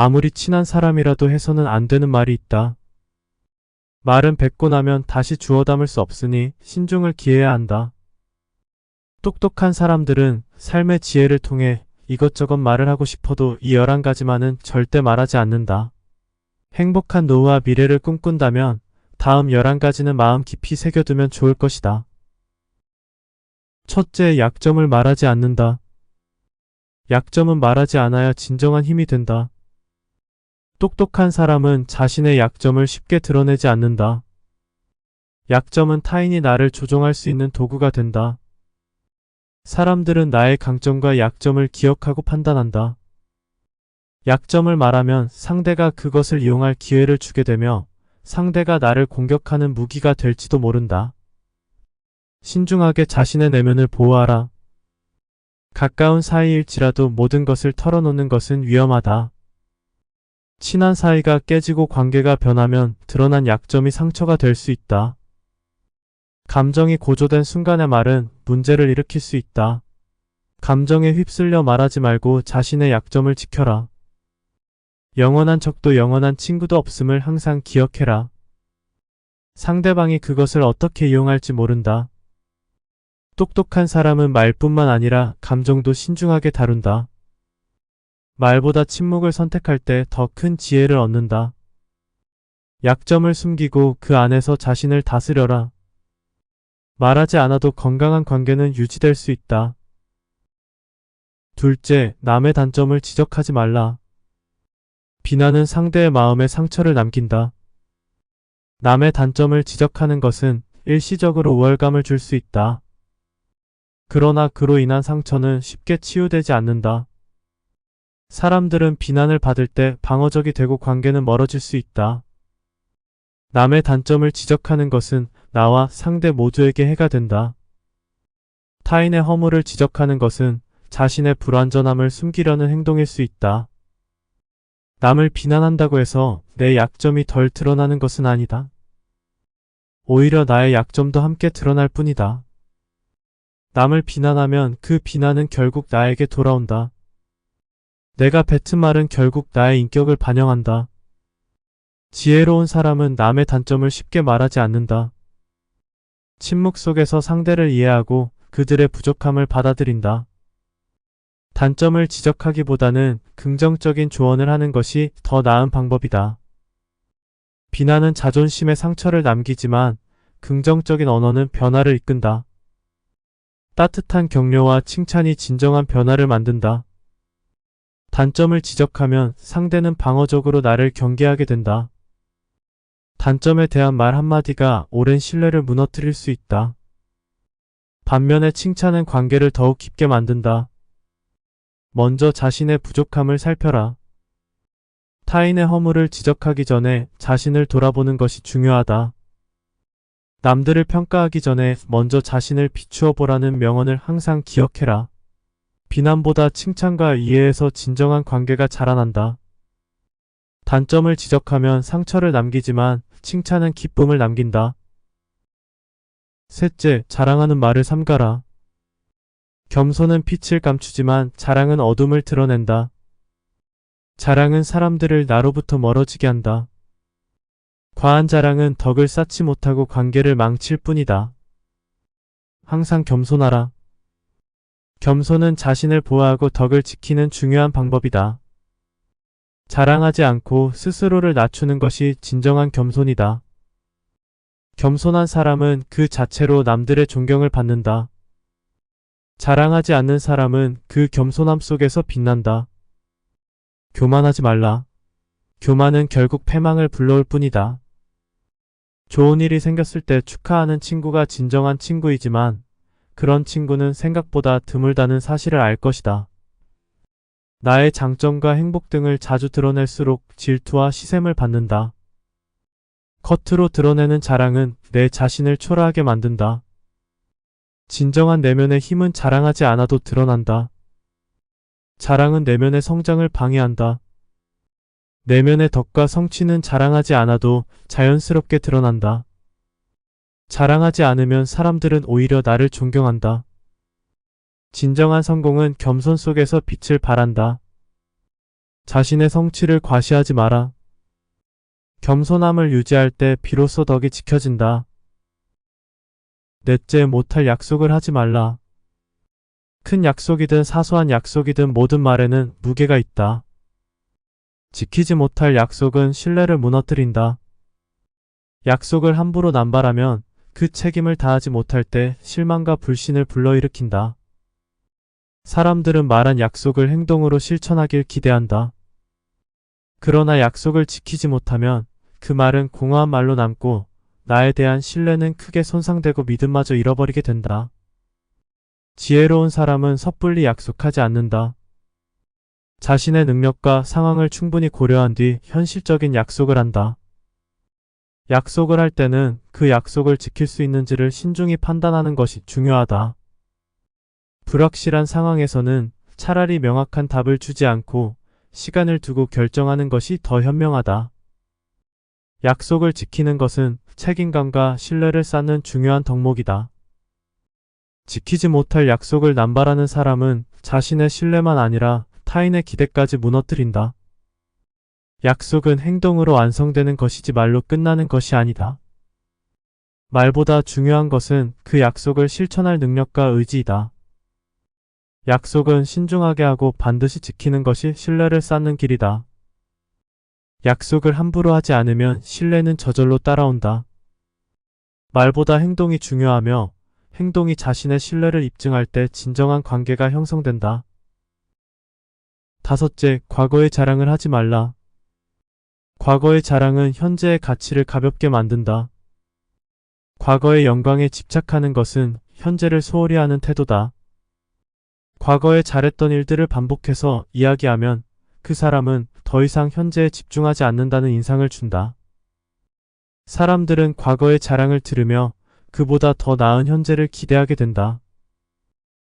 아무리 친한 사람이라도 해서는 안 되는 말이 있다. 말은 뱉고 나면 다시 주워 담을 수 없으니 신중을 기해야 한다. 똑똑한 사람들은 삶의 지혜를 통해 이것저것 말을 하고 싶어도 이 11가지만은 절대 말하지 않는다. 행복한 노후와 미래를 꿈꾼다면 다음 11가지는 마음 깊이 새겨두면 좋을 것이다. 첫째, 약점을 말하지 않는다. 약점은 말하지 않아야 진정한 힘이 된다. 똑똑한 사람은 자신의 약점을 쉽게 드러내지 않는다. 약점은 타인이 나를 조종할 수 있는 도구가 된다. 사람들은 나의 강점과 약점을 기억하고 판단한다. 약점을 말하면 상대가 그것을 이용할 기회를 주게 되며 상대가 나를 공격하는 무기가 될지도 모른다. 신중하게 자신의 내면을 보호하라. 가까운 사이일지라도 모든 것을 털어놓는 것은 위험하다. 친한 사이가 깨지고 관계가 변하면 드러난 약점이 상처가 될 수 있다. 감정이 고조된 순간의 말은 문제를 일으킬 수 있다. 감정에 휩쓸려 말하지 말고 자신의 약점을 지켜라. 영원한 적도 영원한 친구도 없음을 항상 기억해라. 상대방이 그것을 어떻게 이용할지 모른다. 똑똑한 사람은 말뿐만 아니라 감정도 신중하게 다룬다. 말보다 침묵을 선택할 때 더 큰 지혜를 얻는다. 약점을 숨기고 그 안에서 자신을 다스려라. 말하지 않아도 건강한 관계는 유지될 수 있다. 둘째, 남의 단점을 지적하지 말라. 비난은 상대의 마음에 상처를 남긴다. 남의 단점을 지적하는 것은 일시적으로 우월감을 줄 수 있다. 그러나 그로 인한 상처는 쉽게 치유되지 않는다. 사람들은 비난을 받을 때 방어적이 되고 관계는 멀어질 수 있다. 남의 단점을 지적하는 것은 나와 상대 모두에게 해가 된다. 타인의 허물을 지적하는 것은 자신의 불완전함을 숨기려는 행동일 수 있다. 남을 비난한다고 해서 내 약점이 덜 드러나는 것은 아니다. 오히려 나의 약점도 함께 드러날 뿐이다. 남을 비난하면 그 비난은 결국 나에게 돌아온다. 내가 뱉은 말은 결국 나의 인격을 반영한다. 지혜로운 사람은 남의 단점을 쉽게 말하지 않는다. 침묵 속에서 상대를 이해하고 그들의 부족함을 받아들인다. 단점을 지적하기보다는 긍정적인 조언을 하는 것이 더 나은 방법이다. 비난은 자존심에 상처를 남기지만 긍정적인 언어는 변화를 이끈다. 따뜻한 격려와 칭찬이 진정한 변화를 만든다. 단점을 지적하면 상대는 방어적으로 나를 경계하게 된다. 단점에 대한 말 한마디가 오랜 신뢰를 무너뜨릴 수 있다. 반면에 칭찬은 관계를 더욱 깊게 만든다. 먼저 자신의 부족함을 살펴라. 타인의 허물을 지적하기 전에 자신을 돌아보는 것이 중요하다. 남들을 평가하기 전에 먼저 자신을 비추어 보라는 명언을 항상 기억해라. 비난보다 칭찬과 이해에서 진정한 관계가 자라난다. 단점을 지적하면 상처를 남기지만 칭찬은 기쁨을 남긴다. 셋째, 자랑하는 말을 삼가라. 겸손은 빛을 감추지만 자랑은 어둠을 드러낸다. 자랑은 사람들을 나로부터 멀어지게 한다. 과한 자랑은 덕을 쌓지 못하고 관계를 망칠 뿐이다. 항상 겸손하라. 겸손은 자신을 보호하고 덕을 지키는 중요한 방법이다. 자랑하지 않고 스스로를 낮추는 것이 진정한 겸손이다. 겸손한 사람은 그 자체로 남들의 존경을 받는다. 자랑하지 않는 사람은 그 겸손함 속에서 빛난다. 교만하지 말라. 교만은 결국 패망을 불러올 뿐이다. 좋은 일이 생겼을 때 축하하는 친구가 진정한 친구이지만 그런 친구는 생각보다 드물다는 사실을 알 것이다. 나의 장점과 행복 등을 자주 드러낼수록 질투와 시샘을 받는다. 겉으로 드러내는 자랑은 내 자신을 초라하게 만든다. 진정한 내면의 힘은 자랑하지 않아도 드러난다. 자랑은 내면의 성장을 방해한다. 내면의 덕과 성취는 자랑하지 않아도 자연스럽게 드러난다. 자랑하지 않으면 사람들은 오히려 나를 존경한다. 진정한 성공은 겸손 속에서 빛을 발한다. 자신의 성취를 과시하지 마라. 겸손함을 유지할 때 비로소 덕이 지켜진다. 넷째 못할 약속을 하지 말라. 큰 약속이든 사소한 약속이든 모든 말에는 무게가 있다. 지키지 못할 약속은 신뢰를 무너뜨린다. 약속을 함부로 남발하면 그 책임을 다하지 못할 때 실망과 불신을 불러일으킨다. 사람들은 말한 약속을 행동으로 실천하길 기대한다. 그러나 약속을 지키지 못하면 그 말은 공허한 말로 남고 나에 대한 신뢰는 크게 손상되고 믿음마저 잃어버리게 된다. 지혜로운 사람은 섣불리 약속하지 않는다. 자신의 능력과 상황을 충분히 고려한 뒤 현실적인 약속을 한다. 약속을 할 때는 그 약속을 지킬 수 있는지를 신중히 판단하는 것이 중요하다. 불확실한 상황에서는 차라리 명확한 답을 주지 않고 시간을 두고 결정하는 것이 더 현명하다. 약속을 지키는 것은 책임감과 신뢰를 쌓는 중요한 덕목이다. 지키지 못할 약속을 남발하는 사람은 자신의 신뢰만 아니라 타인의 기대까지 무너뜨린다. 약속은 행동으로 완성되는 것이지 말로 끝나는 것이 아니다. 말보다 중요한 것은 그 약속을 실천할 능력과 의지이다. 약속은 신중하게 하고 반드시 지키는 것이 신뢰를 쌓는 길이다. 약속을 함부로 하지 않으면 신뢰는 저절로 따라온다. 말보다 행동이 중요하며 행동이 자신의 신뢰를 입증할 때 진정한 관계가 형성된다. 다섯째, 과거의 자랑을 하지 말라. 과거의 자랑은 현재의 가치를 가볍게 만든다. 과거의 영광에 집착하는 것은 현재를 소홀히 하는 태도다. 과거에 잘했던 일들을 반복해서 이야기하면 그 사람은 더 이상 현재에 집중하지 않는다는 인상을 준다. 사람들은 과거의 자랑을 들으며 그보다 더 나은 현재를 기대하게 된다.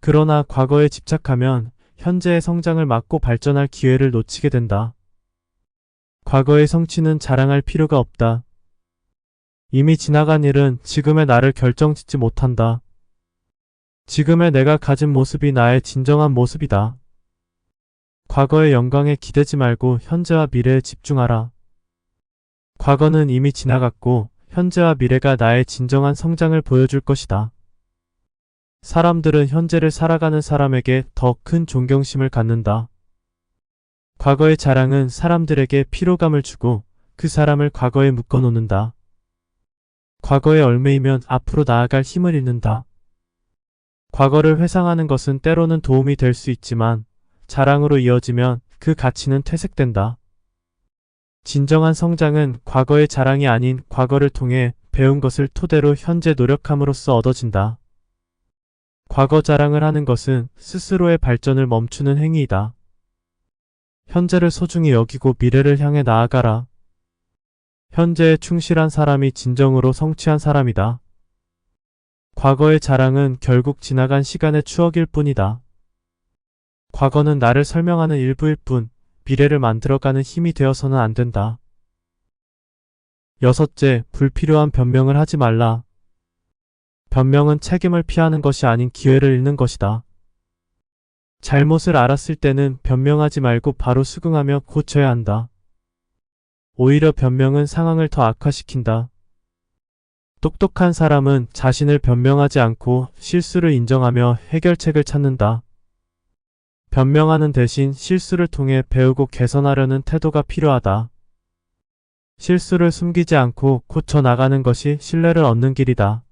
그러나 과거에 집착하면 현재의 성장을 막고 발전할 기회를 놓치게 된다. 과거의 성취는 자랑할 필요가 없다. 이미 지나간 일은 지금의 나를 결정짓지 못한다. 지금의 내가 가진 모습이 나의 진정한 모습이다. 과거의 영광에 기대지 말고 현재와 미래에 집중하라. 과거는 이미 지나갔고 현재와 미래가 나의 진정한 성장을 보여줄 것이다. 사람들은 현재를 살아가는 사람에게 더 큰 존경심을 갖는다. 과거의 자랑은 사람들에게 피로감을 주고 그 사람을 과거에 묶어놓는다. 과거에 얽매이면 앞으로 나아갈 힘을 잃는다. 과거를 회상하는 것은 때로는 도움이 될 수 있지만 자랑으로 이어지면 그 가치는 퇴색된다. 진정한 성장은 과거의 자랑이 아닌 과거를 통해 배운 것을 토대로 현재 노력함으로써 얻어진다. 과거 자랑을 하는 것은 스스로의 발전을 멈추는 행위이다. 현재를 소중히 여기고 미래를 향해 나아가라. 현재에 충실한 사람이 진정으로 성취한 사람이다. 과거의 자랑은 결국 지나간 시간의 추억일 뿐이다. 과거는 나를 설명하는 일부일 뿐, 미래를 만들어가는 힘이 되어서는 안 된다. 여섯째, 불필요한 변명을 하지 말라. 변명은 책임을 피하는 것이 아닌 기회를 잃는 것이다. 잘못을 알았을 때는 변명하지 말고 바로 수긍하며 고쳐야 한다. 오히려 변명은 상황을 더 악화시킨다. 똑똑한 사람은 자신을 변명하지 않고 실수를 인정하며 해결책을 찾는다. 변명하는 대신 실수를 통해 배우고 개선하려는 태도가 필요하다. 실수를 숨기지 않고 고쳐 나가는 것이 신뢰를 얻는 길이다.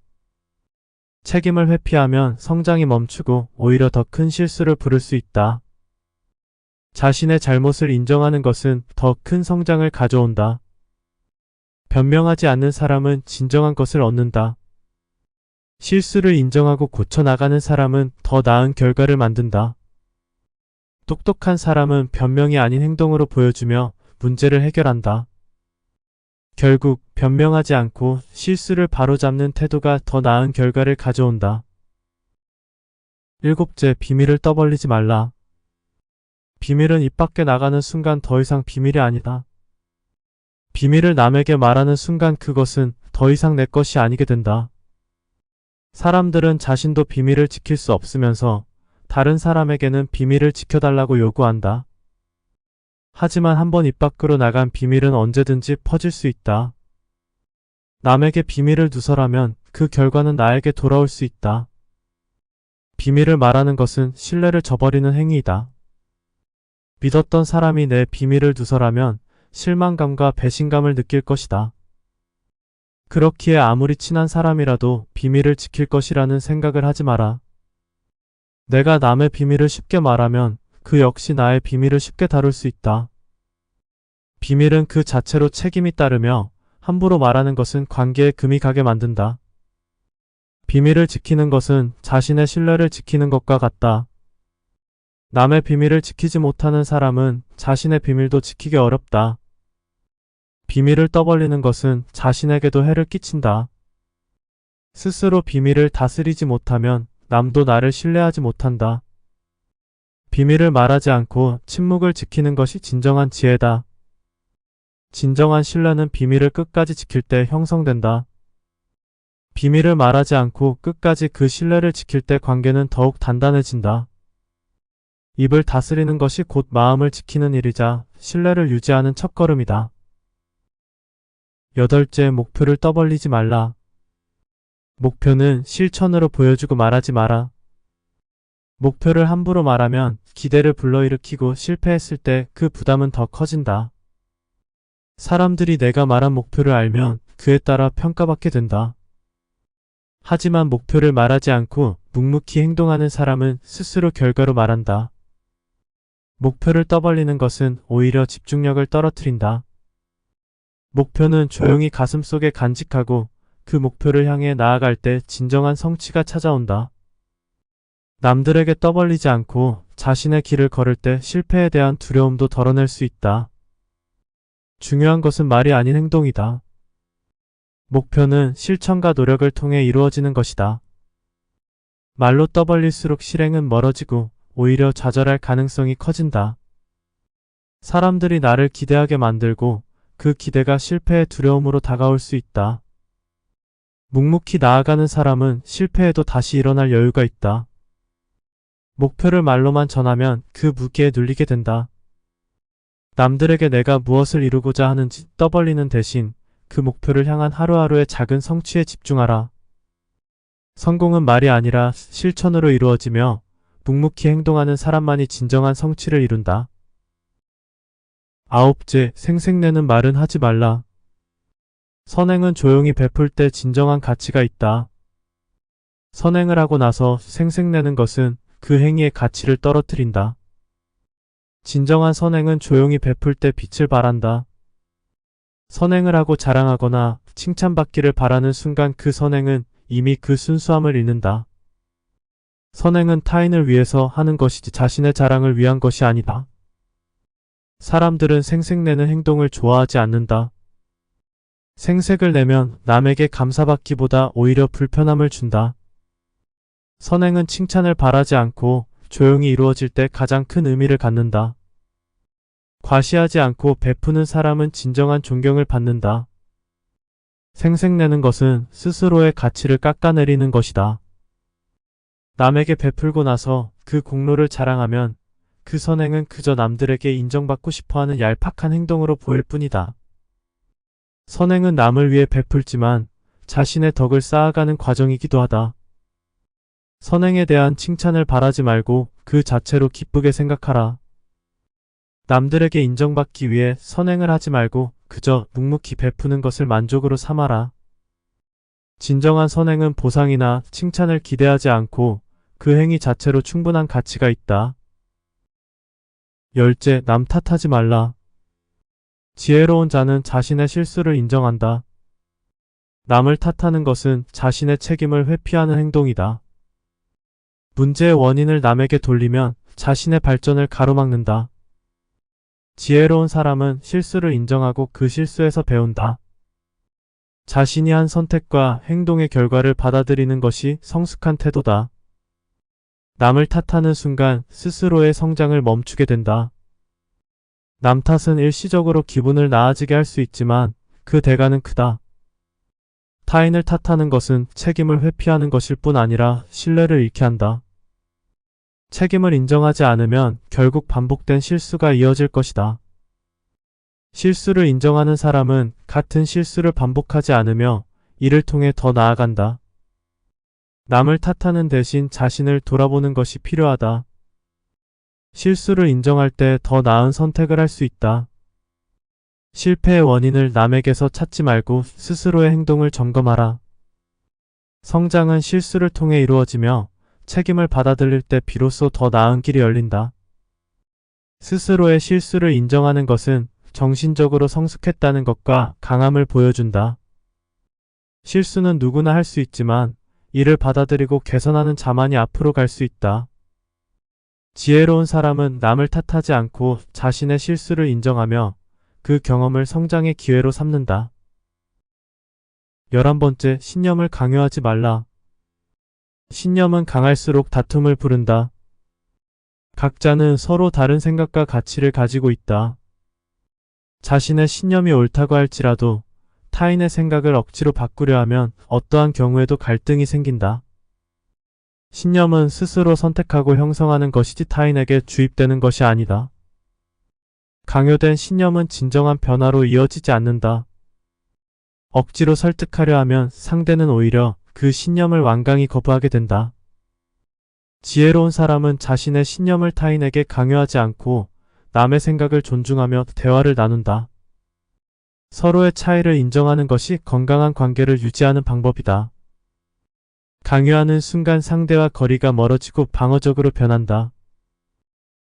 책임을 회피하면 성장이 멈추고 오히려 더 큰 실수를 부를 수 있다. 자신의 잘못을 인정하는 것은 더 큰 성장을 가져온다. 변명하지 않는 사람은 진정한 것을 얻는다. 실수를 인정하고 고쳐 나가는 사람은 더 나은 결과를 만든다. 똑똑한 사람은 변명이 아닌 행동으로 보여주며 문제를 해결한다. 결국 변명하지 않고 실수를 바로잡는 태도가 더 나은 결과를 가져온다. 일곱째, 비밀을 떠벌리지 말라. 비밀은 입 밖에 나가는 순간 더 이상 비밀이 아니다. 비밀을 남에게 말하는 순간 그것은 더 이상 내 것이 아니게 된다. 사람들은 자신도 비밀을 지킬 수 없으면서 다른 사람에게는 비밀을 지켜달라고 요구한다. 하지만 한번 입 밖으로 나간 비밀은 언제든지 퍼질 수 있다. 남에게 비밀을 누설하면 그 결과는 나에게 돌아올 수 있다. 비밀을 말하는 것은 신뢰를 저버리는 행위이다. 믿었던 사람이 내 비밀을 누설하면 실망감과 배신감을 느낄 것이다. 그렇기에 아무리 친한 사람이라도 비밀을 지킬 것이라는 생각을 하지 마라. 내가 남의 비밀을 쉽게 말하면 그 역시 나의 비밀을 쉽게 다룰 수 있다. 비밀은 그 자체로 책임이 따르며 함부로 말하는 것은 관계에 금이 가게 만든다. 비밀을 지키는 것은 자신의 신뢰를 지키는 것과 같다. 남의 비밀을 지키지 못하는 사람은 자신의 비밀도 지키기 어렵다. 비밀을 떠벌리는 것은 자신에게도 해를 끼친다. 스스로 비밀을 다스리지 못하면 남도 나를 신뢰하지 못한다. 비밀을 말하지 않고 침묵을 지키는 것이 진정한 지혜다. 진정한 신뢰는 비밀을 끝까지 지킬 때 형성된다. 비밀을 말하지 않고 끝까지 그 신뢰를 지킬 때 관계는 더욱 단단해진다. 입을 다스리는 것이 곧 마음을 지키는 일이자 신뢰를 유지하는 첫걸음이다. 여덟째, 목표를 떠벌리지 말라. 목표는 실천으로 보여주고 말하지 마라. 목표를 함부로 말하면 기대를 불러일으키고 실패했을 때 그 부담은 더 커진다. 사람들이 내가 말한 목표를 알면 그에 따라 평가받게 된다. 하지만 목표를 말하지 않고 묵묵히 행동하는 사람은 스스로 결과로 말한다. 목표를 떠벌리는 것은 오히려 집중력을 떨어뜨린다. 목표는 조용히 가슴 속에 간직하고 그 목표를 향해 나아갈 때 진정한 성취가 찾아온다. 남들에게 떠벌리지 않고 자신의 길을 걸을 때 실패에 대한 두려움도 덜어낼 수 있다. 중요한 것은 말이 아닌 행동이다. 목표는 실천과 노력을 통해 이루어지는 것이다. 말로 떠벌릴수록 실행은 멀어지고 오히려 좌절할 가능성이 커진다. 사람들이 나를 기대하게 만들고 그 기대가 실패의 두려움으로 다가올 수 있다. 묵묵히 나아가는 사람은 실패해도 다시 일어날 여유가 있다. 목표를 말로만 전하면 그 무게에 눌리게 된다. 남들에게 내가 무엇을 이루고자 하는지 떠벌리는 대신 그 목표를 향한 하루하루의 작은 성취에 집중하라. 성공은 말이 아니라 실천으로 이루어지며 묵묵히 행동하는 사람만이 진정한 성취를 이룬다. 아홉째, 생색내는 말은 하지 말라. 선행은 조용히 베풀 때 진정한 가치가 있다. 선행을 하고 나서 생색내는 것은 그 행위의 가치를 떨어뜨린다. 진정한 선행은 조용히 베풀 때 빛을 발한다. 선행을 하고 자랑하거나 칭찬받기를 바라는 순간 그 선행은 이미 그 순수함을 잃는다. 선행은 타인을 위해서 하는 것이지 자신의 자랑을 위한 것이 아니다. 사람들은 생색내는 행동을 좋아하지 않는다. 생색을 내면 남에게 감사받기보다 오히려 불편함을 준다. 선행은 칭찬을 바라지 않고 조용히 이루어질 때 가장 큰 의미를 갖는다. 과시하지 않고 베푸는 사람은 진정한 존경을 받는다. 생색내는 것은 스스로의 가치를 깎아내리는 것이다. 남에게 베풀고 나서 그 공로를 자랑하면 그 선행은 그저 남들에게 인정받고 싶어하는 얄팍한 행동으로 보일 뿐이다. 선행은 남을 위해 베풀지만 자신의 덕을 쌓아가는 과정이기도 하다. 선행에 대한 칭찬을 바라지 말고 그 자체로 기쁘게 생각하라. 남들에게 인정받기 위해 선행을 하지 말고 그저 묵묵히 베푸는 것을 만족으로 삼아라. 진정한 선행은 보상이나 칭찬을 기대하지 않고 그 행위 자체로 충분한 가치가 있다. 열째, 남 탓하지 말라. 지혜로운 자는 자신의 실수를 인정한다. 남을 탓하는 것은 자신의 책임을 회피하는 행동이다. 문제의 원인을 남에게 돌리면 자신의 발전을 가로막는다. 지혜로운 사람은 실수를 인정하고 그 실수에서 배운다. 자신이 한 선택과 행동의 결과를 받아들이는 것이 성숙한 태도다. 남을 탓하는 순간 스스로의 성장을 멈추게 된다. 남 탓은 일시적으로 기분을 나아지게 할 수 있지만 그 대가는 크다. 타인을 탓하는 것은 책임을 회피하는 것일 뿐 아니라 신뢰를 잃게 한다. 책임을 인정하지 않으면 결국 반복된 실수가 이어질 것이다. 실수를 인정하는 사람은 같은 실수를 반복하지 않으며 이를 통해 더 나아간다. 남을 탓하는 대신 자신을 돌아보는 것이 필요하다. 실수를 인정할 때 더 나은 선택을 할 수 있다. 실패의 원인을 남에게서 찾지 말고 스스로의 행동을 점검하라. 성장은 실수를 통해 이루어지며 책임을 받아들일 때 비로소 더 나은 길이 열린다. 스스로의 실수를 인정하는 것은 정신적으로 성숙했다는 것과 강함을 보여준다. 실수는 누구나 할 수 있지만 이를 받아들이고 개선하는 자만이 앞으로 갈 수 있다. 지혜로운 사람은 남을 탓하지 않고 자신의 실수를 인정하며 그 경험을 성장의 기회로 삼는다. 열한 번째, 신념을 강요하지 말라. 신념은 강할수록 다툼을 부른다. 각자는 서로 다른 생각과 가치를 가지고 있다. 자신의 신념이 옳다고 할지라도 타인의 생각을 억지로 바꾸려 하면 어떠한 경우에도 갈등이 생긴다. 신념은 스스로 선택하고 형성하는 것이지 타인에게 주입되는 것이 아니다. 강요된 신념은 진정한 변화로 이어지지 않는다. 억지로 설득하려 하면 상대는 오히려 그 신념을 완강히 거부하게 된다. 지혜로운 사람은 자신의 신념을 타인에게 강요하지 않고 남의 생각을 존중하며 대화를 나눈다. 서로의 차이를 인정하는 것이 건강한 관계를 유지하는 방법이다. 강요하는 순간 상대와 거리가 멀어지고 방어적으로 변한다.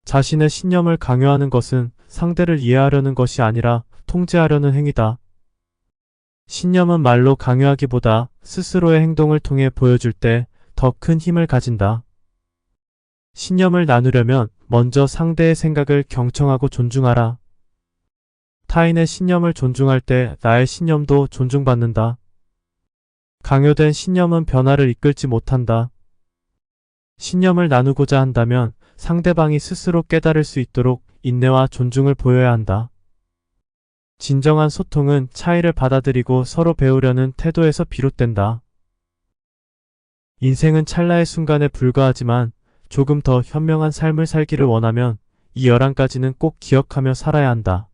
자신의 신념을 강요하는 것은 상대를 이해하려는 것이 아니라 통제하려는 행위다. 신념은 말로 강요하기보다 스스로의 행동을 통해 보여줄 때 더 큰 힘을 가진다. 신념을 나누려면 먼저 상대의 생각을 경청하고 존중하라. 타인의 신념을 존중할 때 나의 신념도 존중받는다. 강요된 신념은 변화를 이끌지 못한다. 신념을 나누고자 한다면 상대방이 스스로 깨달을 수 있도록 인내와 존중을 보여야 한다. 진정한 소통은 차이를 받아들이고 서로 배우려는 태도에서 비롯된다. 인생은 찰나의 순간에 불과하지만 조금 더 현명한 삶을 살기를 원하면 이 11가지는 꼭 기억하며 살아야 한다.